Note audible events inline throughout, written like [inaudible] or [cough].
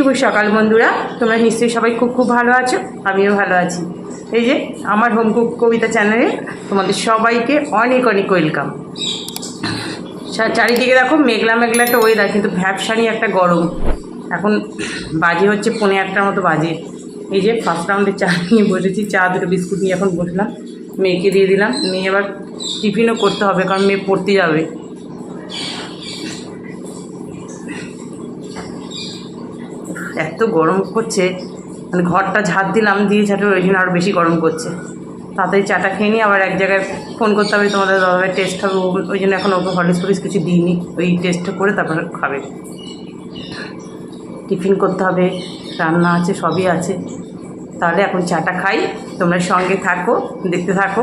শুভ সকাল বন্ধুরা। তোমরা নিশ্চয়ই সবাই খুব খুব ভালো আছো, আমিও ভালো আছি। এই যে, আমার হোম কুক কবিতা চ্যানেলে তোমাদের সবাইকে অনেক অনেক ওয়েলকাম। চারিদিকে দেখো মেঘলা মেঘলা একটা ওয়েদার কিন্তু ভ্যাবসানি একটা গরম। এখন বাজে হচ্ছে পনেরো একটার মতো বাজে। এই যে ফার্স্ট রাউন্ডে চা নিয়ে বসেছি, চা দুটো বিস্কুট নিয়ে এখন বসলাম। মেয়েকে দিয়ে দিলাম, নিয়ে এবার টিফিনও করতে হবে, কারণ মেয়ে পড়তে যাবে। এত গরম করছে মানে ঘরটা ঝাঁট দিলাম, দিয়ে ঝাঁটে ওই জন্য আরও বেশি গরম করছে। তাড়াতাড়ি চাটা খেয়ে নিই আবার এক জায়গায় ফোন করতে হবে, তোমাদের দাদাভাই টেস্ট হবে ওই জন্য এখন ওকে হলিস ফলিস কিছু দিইনি, ওই টেস্টটা করে তারপরে খাবে। টিফিন করতে হবে, রান্না আছে, সবই আছে। তাহলে এখন চাটা খাই, তোমরা সঙ্গে থাকো, দেখতে থাকো।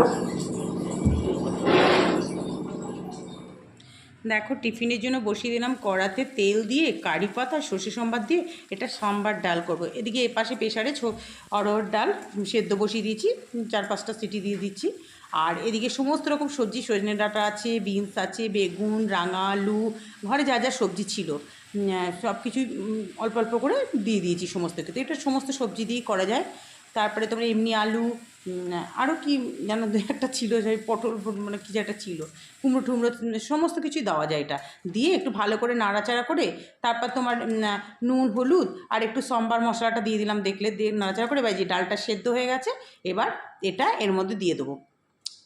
দেখো, টিফিনের জন্য বসিয়ে দিলাম কড়াতে তেল দিয়ে, কারি পাতা, সর্ষে সম্বার দিয়ে, এটা সম্বার ডাল করব। এদিকে এপাশে প্রেশারে ছো অরহর ডাল সেদ্ধ বসিয়ে দিয়েছি, চার পাঁচটা সিটি দিয়ে দিচ্ছি। আর এদিকে সমস্ত রকম সবজি, সজনে ডাঁটা আছে, বিনস আছে, বেগুন, রাঙা, আলু, ঘরে যা যা সবজি ছিল সব কিছুই অল্প অল্প করে দিয়ে দিয়েছি সমস্ত কিছু এটা সমস্ত সবজি দিয়েই করা যায়। তারপরে তোমার এমনি আলু আরও কি যেন দু একটা ছিল সেই পটল মানে কী যে একটা ছিল, কুমড়ো টুমড়ো সমস্ত কিছুই দেওয়া যায় এটা। দিয়ে একটু ভালো করে নাড়াচাড়া করে তারপর তোমার নুন, হলুদ আর একটু সম্বার মশলাটা দিয়ে দিলাম দেখলে, দিয়ে নাড়াচাড়া করে এবার যে ডালটা সেদ্ধ হয়ে গেছে, এবার এটা এর মধ্যে দিয়ে দেবো।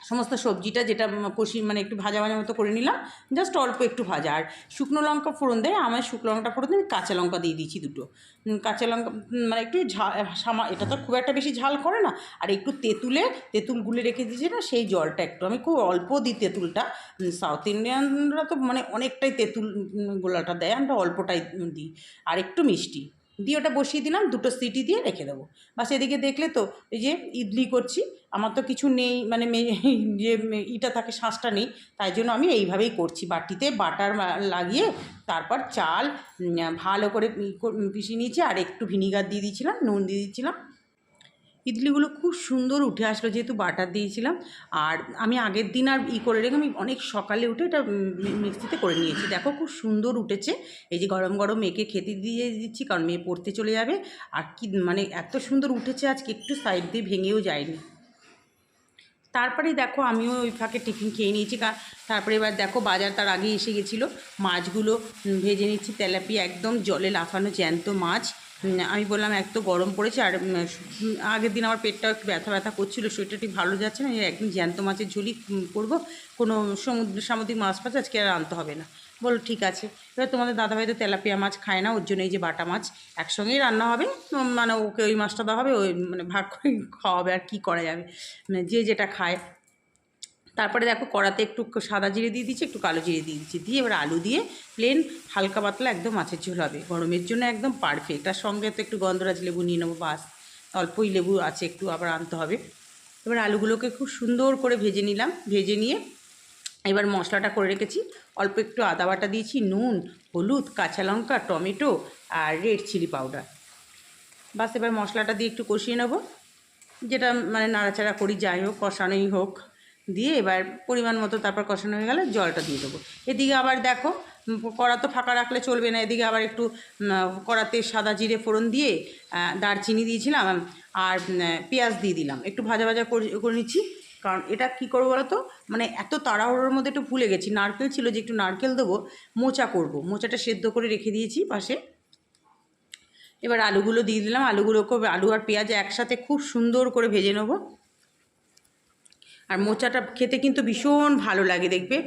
সমস্ত সবজিটা যেটা কষি মানে একটু ভাজা ভাজা মতো করে নিলাম জাস্ট অল্প একটু ভাজা। আর শুকনো লঙ্কা ফোড়ন দেয়, আমার শুকনো লঙ্কা ফোড়ন দিয়ে আমি কাঁচা লঙ্কা দিয়ে দিয়েছি দুটো। কাঁচা লঙ্কা মানে একটু সামা, এটা তো খুব একটা বেশি ঝাল করে না। আর একটু তেঁতুলে, তেঁতুল গুলে রেখে দিয়েছি না, সেই জলটা একটু। আমি খুব অল্প দিই তেঁতুলটা। সাউথ ইন্ডিয়ানরা তো মানে অনেকটাই তেঁতুল গোলাটা দেয়, আমরা অল্পটাই দিই। আর একটু মিষ্টি। দিয়ে ওটা বসিয়ে দিলাম, দুটো সিটি দিয়ে রেখে দেবো। বা সেদিকে দেখলে তো, এই যে ইডলি করছি, আমার তো কিছু নেই মানে [laughs] যে ইটা থাকে, শাঁসটা নেই, তাই জন্য আমি এইভাবেই করছি। বাটিতে বাটার লাগিয়ে তারপর চাল ভালো করে পিষিয়ে নিয়েছি, আর একটু ভিনিগার দিয়ে দিয়েছিলাম, নুন দিয়ে দিয়েছিলাম। ইডলিগুলো খুব সুন্দর উঠে আসলো, যেহেতু বাটার দিয়েছিলাম। আর আমি আগের দিন আর ই করে রেখে আমি অনেক সকালে উঠে এটা মিক্সিতে করে নিয়েছি। দেখো খুব সুন্দর উঠেছে। এই যে গরম গরম মেয়েকে খেতে দিয়ে দিচ্ছি, কারণ মেয়ে পড়তে চলে যাবে। আর কি মানে এত সুন্দর উঠেছে আজকে, একটু সাইড দিয়ে ভেঙেও যায়নি। তারপরেই দেখো আমিও ওই ফাঁকে টিফিন খেয়ে নিয়েছি তারপরে এবার দেখো বাজার তার আগে এসে গেছিল মাছগুলো ভেজে নিচ্ছি তেলাপিয়া, একদম জলে লাফানো জ্যান্ত মাছ। আমি বললাম এক তো গরম পড়েছে আর আগের দিন আমার পেটটা একটু ব্যথা ব্যথা করছিল, শরীরটা ঠিক ভালো যাচ্ছে না। একদিন জ্যান্ত মাছের ঝুলি করব। কোনো সমুদ্র, সামুদ্রিক মাছ ফাছ আজকে আর আনতে হবে না। বলো ঠিক আছে। এবার তোমাদের দাদাভাই তো তেলাপিয়া মাছ খায় না, ওর জন্য এই যে বাটা মাছ, একসঙ্গেই রান্না হবে। মানে ওকে ওই মাছটা দেওয়া হবে, ওই মানে ভাগ করে খাওয়াবে আর কী করা যাবে। মানে যে যেটা খায়। তারপরে দেখো কড়াতে একটু সাদা জিরে দিয়ে দিচ্ছি, একটু কালো জিরে দিয়ে দিচ্ছি। দিয়ে এবার আলু দিয়ে প্লেন হালকা পাতলা একদম মাছের ঝোল হবে। গরমের জন্য একদম পারফেক্ট আর সঙ্গে তো একটু গন্ধরাজ লেবু নিয়ে নেব বাস। অল্পই লেবু আছে, একটু আবার আনতে হবে। এবার আলুগুলোকে খুব সুন্দর করে ভেজে নিলাম। ভেজে নিয়ে এবার মশলাটা করে রেখেছি। অল্প একটু আদা বাটা দিয়েছি, নুন, হলুদ, কাঁচা লঙ্কা, টমেটো আর রেড চিলি পাউডার। বাস এবার মশলাটা দিয়ে একটু কষিয়ে নেব। যেটা মানে নাড়াচাড়া করি, যাই হোক, কষানোই হোক। দিয়ে এবার পরিমাণ মতো তারপর কষানো হয়ে গেলে জলটা দিয়ে দেবো। এদিকে আবার দেখো কড়া তো ফাঁকা রাখলে চলবে না। এদিকে আবার একটু কড়াতে সাদা জিরে ফোড়ন দিয়ে দারচিনি দিয়েছিলাম আর পেঁয়াজ দিয়ে দিলাম। একটু ভাজা ভাজা করে নিচ্ছি। কারণ এটা কী করব বলো তো? মানে এত তাড়াহুড়োর মধ্যে একটু ভুলে গেছি। নারকেল ছিল যে একটু নারকেল দেবো, মোচা করব। মোচাটা সেদ্ধ করে রেখে দিয়েছি পাশে। এবার আলুগুলো দিয়ে দিলাম। আলুগুলোকে আলু আর পেঁয়াজ একসাথে খুব সুন্দর করে ভেজে নেব। আর মোচাটা খেতে কিন্তু ভীষণ ভালো লাগে দেখবে।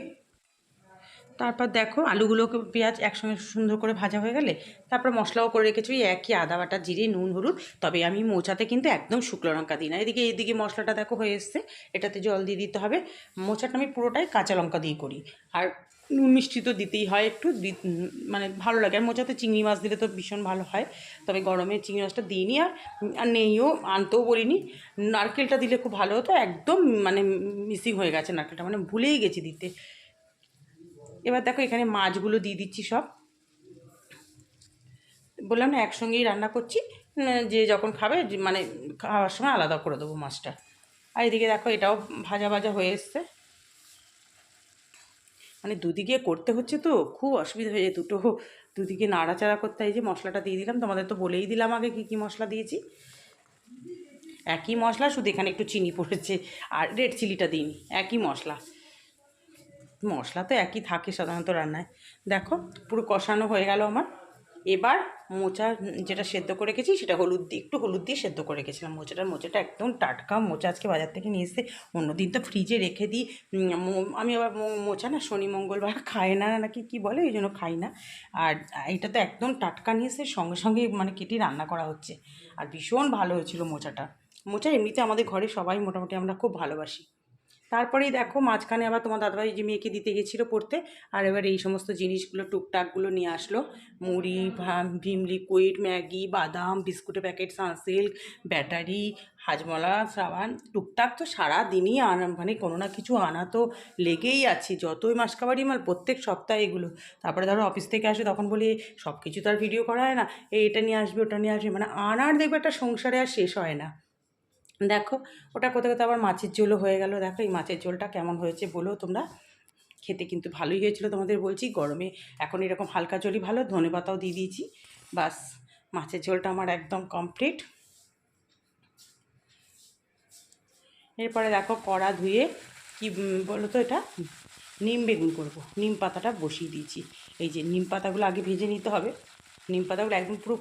তারপর দেখো আলুগুলোকে পেঁয়াজ একসঙ্গে সুন্দর করে ভাজা হয়ে গেলে, তারপর মশলাও করে রেখেছি ওই একই আদা বাটা, জিরে, নুন, হলুদ। তবে আমি মোচাতে কিন্তু একদম শুকনো লঙ্কা দিই না। এদিকে এদিকে মশলাটা দেখো হয়ে এসছে। এটাতে জল দিয়ে দিতে হবে। মোচাটা আমি পুরোটাই কাঁচা লঙ্কা দিয়ে করি। আর নুন মিষ্টি তো দিতেই হয়, একটু মানে ভালো লাগে। আর মোচাতে চিংড়ি মাছ দিলে তো ভীষণ ভালো হয়, তবে গরমে চিংড়ি মাছটা দিইনি আর আর নেইও, আনতেও বলিনি। নারকেলটা দিলে খুব ভালো হতো, একদম মানে মিসিং হয়ে গেছে নারকেলটা মানে ভুলেই গেছি দিতে। এবার দেখো এখানে মাছগুলো দিয়ে দিচ্ছি সব। বললাম না, একসঙ্গেই রান্না করছি, যে যখন খাবে মানে খাওয়ার সময় আলাদা করে দেবো মাছটা। আর এদিকে দেখো এটাও ভাজা ভাজা হয়ে এসছে। মানে দুদিকে করতে হচ্ছে তো, খুব অসুবিধা হয়ে যায় দুটো দুদিকে নাড়াচাড়া করতে। হয় যে মশলাটা দিয়ে দিলাম, তোমাদের তো বলেই দিলাম আগে কী কী মশলা দিয়েছি। একই মশলা, শুধু এখানে একটু চিনি পড়েছে আর রেড চিলিটা দিইনি, একই মশলা। মশলা তো একই থাকে সাধারণত রান্নায়। দেখো পুরো কষানো হয়ে গেল আমার। এবার মোচা যেটা সেদ্ধ করে রেখেছি সেটা হলুদ দিয়ে, একটু হলুদ দিয়ে সেদ্ধ করে রেখেছিলাম। মোচাটা মোচাটা একদম টাটকা। মোচা আজকে বাজার থেকে নিয়ে এসে অন্যদিন তো ফ্রিজে রেখে দিই। আমি আবার মোচা না শনি, মঙ্গলবার খায় না নাকি কি বলে ওই জন্য খাই না। আর এটা তো একদম টাটকা নিয়ে এসে সঙ্গে সঙ্গে মানে কেটে রান্না করা হচ্ছে। আর ভীষণ ভালো হয়েছিল মোচাটা। মোচা এমনিতে আমাদের ঘরে সবাই মোটামুটি আমরা খুব ভালোবাসি। তারপরেই দেখো মাঝখানে আবার তোমার দাদাভাই যে মেয়েকে দিতে গেছিল পড়তে, আর এবার এই সমস্ত জিনিসগুলো টুকটাকগুলো নিয়ে আসলো। মুড়ি, ভীম লিকুইড ম্যাগি, বাদাম, বিস্কুটের প্যাকেট, সানসিল্ক, ব্যাটারি, হাজমলা, সাবান, টুকটাক তো সারা দিনই আনা মানে কোনো না কিছু আনা তো লেগেই আছে, যতই মাসকাবারি মাল, প্রত্যেক সপ্তাহে এগুলো। তারপরে ধরো অফিস থেকে আসে তখন বলি সব কিছু তো আর ভিডিও করা হয় না এটা নিয়ে আসবে, ওটা নিয়ে আসবে মানে আনার দেখবে একটা সংসারে আর শেষ হয় না। দেখো, ওটা কোথাও কোথাও আবার মাছের ঝোলও হয়ে গেল। দেখো, এই মাছের ঝোলটা কেমন হয়েছে বলো তোমরা? খেতে কিন্তু ভালোই হয়েছিল তোমাদের বলছি, গরমে এখন এরকম হালকা ঝোলই ভালো, ধনে পাতাও দিয়ে দিয়েছি। বাস, মাছের ঝোলটা আমার একদম কমপ্লিট এরপরে দেখো, কড়া ধুয়ে কি বলো তো এটা? নিম বেগুন করব। নিম পাতাটা বসিয়ে দিয়েছি। এই যে নিম পাতাগুলো আগে ভেজে নিতে হবে। নিম পাতাগুলো একদম পুরো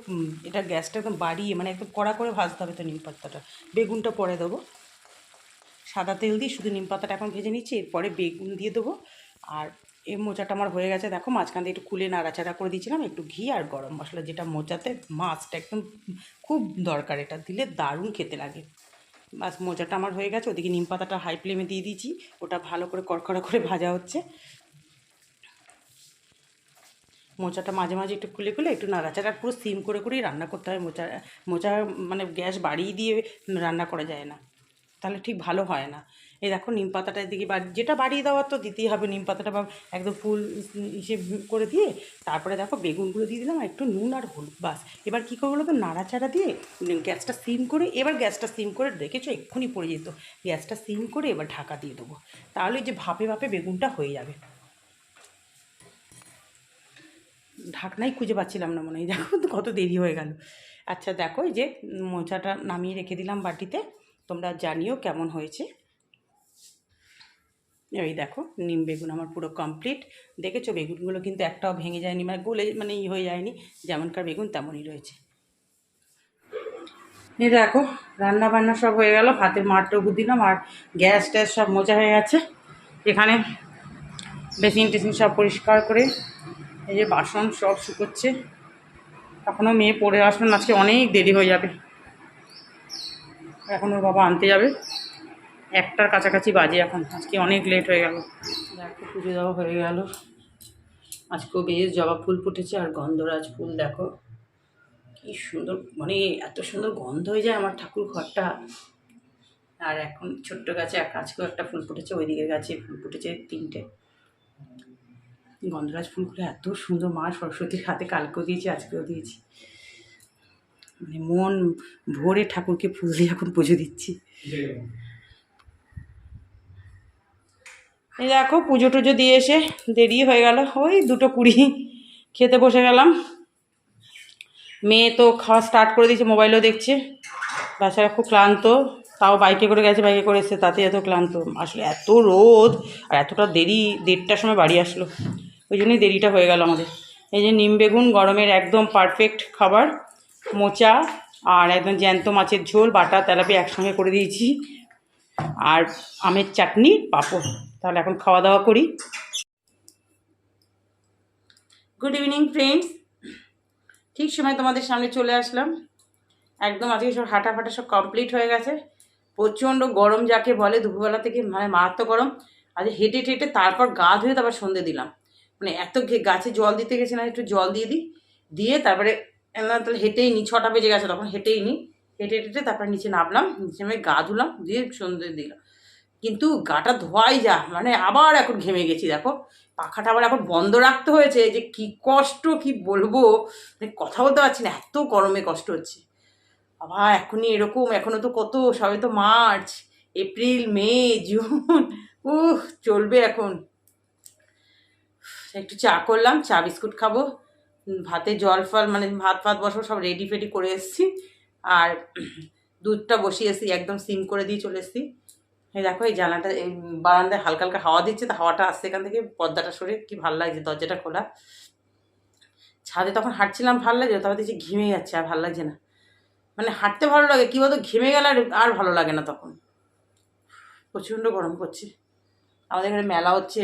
এটা গ্যাসটা একদম বাড়িয়ে মানে একদম কড়া করে ভাজতে হবে তো নিম পাতাটা। বেগুনটা পরে দেবো। সাদা তেল দিয়ে শুধু নিম পাতাটা এখন ভেজে নিচ্ছি, এরপরে বেগুন দিয়ে দেবো। আর এই মোচাটা আমার হয়ে গেছে, দেখো মাঝখান দিয়ে একটু খুলে নাড়াচাড়া করে দিয়েছিলাম, একটু ঘি আর গরম মশলা, যেটা মোচাতে মাছটা একদম খুব দরকার, এটা দিলে দারুণ খেতে লাগে। বাস মোচাটা আমার হয়ে গেছে, ওদিকে নিম পাতাটা হাই ফ্লেমে দিয়ে দিয়েছি, ওটা ভালো করে কড়কড়া করে ভাজা হচ্ছে। মোচাটা মাঝে মাঝে একটু খুলে খুলে একটু নাড়াচাড়া পুরো সিম করে করেই রান্না করতে হয়। মোচা মোচা মানে গ্যাস বাড়িয়ে দিয়ে রান্না করা যায় না। তাহলে ঠিক ভালো হয় না। এই দেখো নিম পাতাটার দিকে বাড়ি, যেটা বাড়িয়ে দেওয়ার তো দিতেই হবে। নিম পাতাটা বা একদম ফুল হিসেব করে দিয়ে তারপরে দেখো বেগুনগুলো দিয়ে দিলাম, একটু নুন আর হলুদ বাস। এবার কী করব বলো তো নাড়াচাড়া দিয়ে গ্যাসটা সিম করে, এবার গ্যাসটা সিম করে রেখেছো, এক্ষুনি পড়ে যেত। গ্যাসটা সিম করে এবার ঢাকা দিয়ে দেবো। তাহলে যে ভাপে ভাপে বেগুনটা হয়ে যাবে। ঢাকনাই খুঁজে পাচ্ছিলাম না মনে হয়। দেখো কত দেরি হয়ে গেল। আচ্ছা দেখো, এই যে মোচাটা নামিয়ে রেখে দিলাম বাটিতে। তোমরা জানিও কেমন হয়েছে। এই দেখো, নিম বেগুন আমার পুরো কমপ্লিট দেখেছ, বেগুনগুলো কিন্তু একটাও ভেঙে যায়নি মানে গলে মানে ই হয়ে যায়নি। যেমনকার বেগুন, তেমনই রয়েছে। এই দেখো রান্না বান্না সব হয়ে গেল। ভাতের মাঠটুকু দিলাম আর গ্যাস ট্যাস সব মোজা হয়ে গেছে। এখানে বেসিন টেসিন সব পরিষ্কার করে এই যে বাসন সব শুকোচ্ছে। এখনও মেয়ে পড়ে আসবেন আজকে অনেক দেরি হয়ে যাবে। এখন ওর বাবা আনতে যাবে। একটার কাছাকাছি বাজে এখন, আজকে অনেক লেট হয়ে গেল। দেখো পুজো দেওয়া হয়ে গেল। আজকেও বেশ জবা ফুল ফুটেছে আর গন্ধরাজ ফুল, দেখো। কি সুন্দর মানে এত সুন্দর গন্ধ হয়ে যায় আমার ঠাকুর ঘরটা। আর এখন ছোট্ট গাছে এক আজকেও একটা ফুল ফুটেছে, ওই দিকের গাছে ফুল ফুটেছে তিনটে। গন্ধরাজ ফুলগুলো এত সুন্দর, মা সরস্বতীর হাতে কালকেও দিয়েছি, আজকেও দিয়েছি। মানে মন ভরে ঠাকুরকে ফুল দিয়ে এখন পুজো দিচ্ছি। এই দেখো, পুজো টুজো দিয়ে এসে দেরি হয়ে গেল। ওই দুটো কুড়ি খেতে বসে গেলাম। মেয়ে তো খাওয়া স্টার্ট করে দিয়েছে মোবাইলও দেখছে। বাচ্চারা খুব ক্লান্ত, তাও বাইকে করে গেছে বাইকে করে এসছে, তাতে এত ক্লান্ত। আসলে এত রোদ, আর এতটা দেরি, দেড়টার সময় বাড়ি আসলো। ওই জন্যই দেরিটা হয়ে গেল আমাদের। এই যে নিম বেগুন গরমের একদম পারফেক্ট খাবার, মোচা আর একদম জ্যান্ত মাছের ঝোল, বাটা, তেলাপি একসঙ্গে করে দিয়েছি। আর আমের চাটনি, পাঁপড়। তাহলে এখন খাওয়া দাওয়া করি। গুড ইভিনিং ফ্রেন্ডস ঠিক সময় তোমাদের সামনে চলে আসলাম। একদম আজকে সব হাঁটা ফাটা সব কমপ্লিট হয়ে গেছে। প্রচণ্ড গরম যাকে বলে, দুপুরবেলা থেকে মানে মারাত্মক গরম। আজ হেঁটে হেঁটে তারপর গা ধুয়ে তারপর সন্ধে দিলাম। মানে এত গাছে জল দিতে গেছি না, একটু জল দিয়ে দিই। দিয়ে তারপরে তাহলে হেঁটেই নিই ছটা বেজে গেছে তখন, হেঁটেই নি। হেঁটে হেঁটে তারপরে নিচে নামলাম, নিচে নেমে গা ধুলাম, দিয়ে সন্ধে দিলাম। কিন্তু গাটা ধোয়াই যা মানে আবার এখন ঘেমে গেছি, দেখো। পাখাটা আবার এখন বন্ধ রাখতে হয়েছে, যে কি কষ্ট, কি বলব? মানে কথা বলতে পারছি না, এত গরমে কষ্ট হচ্ছে। আবার এখনই এরকম এখনও তো কত, সবে তো মার্চ, এপ্রিল, মে, জুন, উহ, চলবে এখন। একটু চা করলাম, চা বিস্কুট খাব। ভাতে জল ফল মানে ভাত ফাত বসাবো, সব রেডি ফেডি করে এসেছি। আর দুধটা বসিয়ে এসেছি, একদম সিম করে দিয়ে চলে এসেছি। এই দেখো, এই জানালাটা, এই বারান্দায় হালকা হালকা হাওয়া দিচ্ছে, তো হাওয়াটা আসছে এখান থেকে, পর্দাটা সরে, কি ভালো লাগছে, দরজাটা খোলা। ছাদে তখন হাঁটছিলাম, ভালো লাগছে তারপর দেখছি ঘেমে যাচ্ছে, আর ভালো লাগছে না। মানে হাঁটতে ভালো লাগে, কী বলতো, ঘেমে গেলে আর আর ভালো লাগে না তখন। প্রচণ্ড গরম করছে আমাদের এখানে মেলা হচ্ছে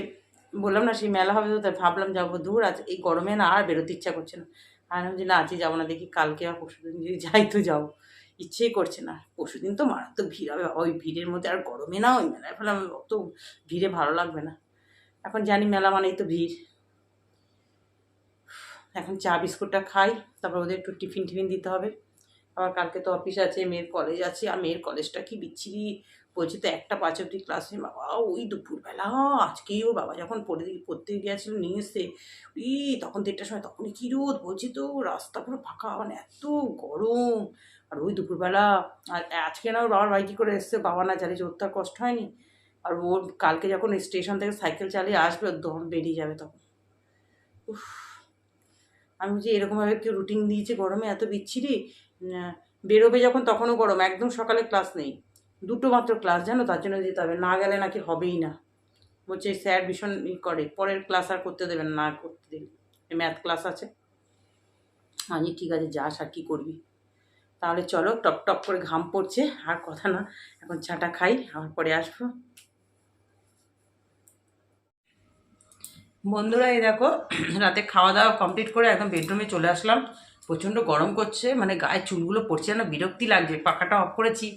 বললাম না সেই মেলা হবে তো, তাই ভাবলাম যাব দূর আছে এই গরমে না আর বেরোতে ইচ্ছা করছে না। আর আমি যে না আজকে যাব না, দেখি কালকে বা পরশু দিন যদি যাই তো যাব। ইচ্ছেই করছে না। পরশু দিন তো মারাত্মক ভিড় হবে, ওই ভিড়ের মধ্যে আর গরমে না ওই মেলায়, ফলে আমি অত ভিড়ে ভালো লাগবে না। এখন জানি মেলা মানেই তো ভিড়। এখন চা, বিস্কুটটা খাই, তারপর ওদের একটু টিফিন টিফিন দিতে হবে। আবার কালকে তো অফিস আছে, মেয়ের কলেজ আছে, আর মেয়ের কলেজটা কি বিচ্ছিরি বলছে, তো একটা পাঁচ অব্দি ক্লাসে বাবা। ওই দুপুরবেলা আজকেই ও বাবা যখন পড়ে পড়তে গিয়েছিল নিয়ে এসে ই তখন দেড়টার সময়, তখনই কী রোদ? বলছি তো, রাস্তা পুরো ফাঁকা মানে এত গরম। আর ওই দুপুরবেলা, আর আজকে না, ওর বাবার বাইকে করে এসছে? বাবা না চালিয়েছে ওর তো আর কষ্ট হয়নি। আর ওর কালকে যখন স্টেশন থেকে সাইকেল চালিয়ে আসবে, ওর দম বেরিয়ে যাবে তখন। আমি যে এরকমভাবে কেউ রুটিন দিয়েছে গরমে? এত বিচ্ছিরি? বেরোবে যখন, তখনও গরম। একদম সকালে ক্লাস নেই। দুটো মাত্র ক্লাস জানো তার জন্য যেতে হবে। না গেলে নাকি হবেই না। বলছে স্যার ভীষণ ই করে। পরের ক্লাস আর করতে দেবেন না করতে দিলে ম্যাথ ক্লাস আছে। আমি, ঠিক আছে, যাস আর কী করবি? তাহলে চলো, টপ টপ করে ঘাম পড়ছে। আর কথা না, এখন চাটা খাই, আবার পরে আসব। বন্ধুরা, এই দেখো, রাতে খাওয়া দাওয়া কমপ্লিট করে একদম বেডরুমে চলে আসলাম। প্রচণ্ড গরম করছে মানে গায়ে চুলগুলো পড়ছে না বিরক্তি লাগছে। পাখাটা অফ করেছি।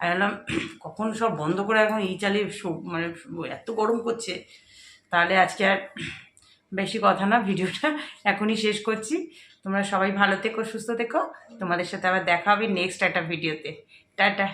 আর বললাম [clears throat] কখন সব বন্ধ করে এখন ই চালিয়ে মানে এত গরম করছে, তাহলে আজকে আর [clears throat] বেশি কথা না, ভিডিওটা [laughs] এখনই শেষ করছি। তোমরা সবাই ভালো থেকো, সুস্থ থেকো। তোমাদের সাথে আবার দেখা হবে নেক্সট একটা ভিডিওতে। টাটা।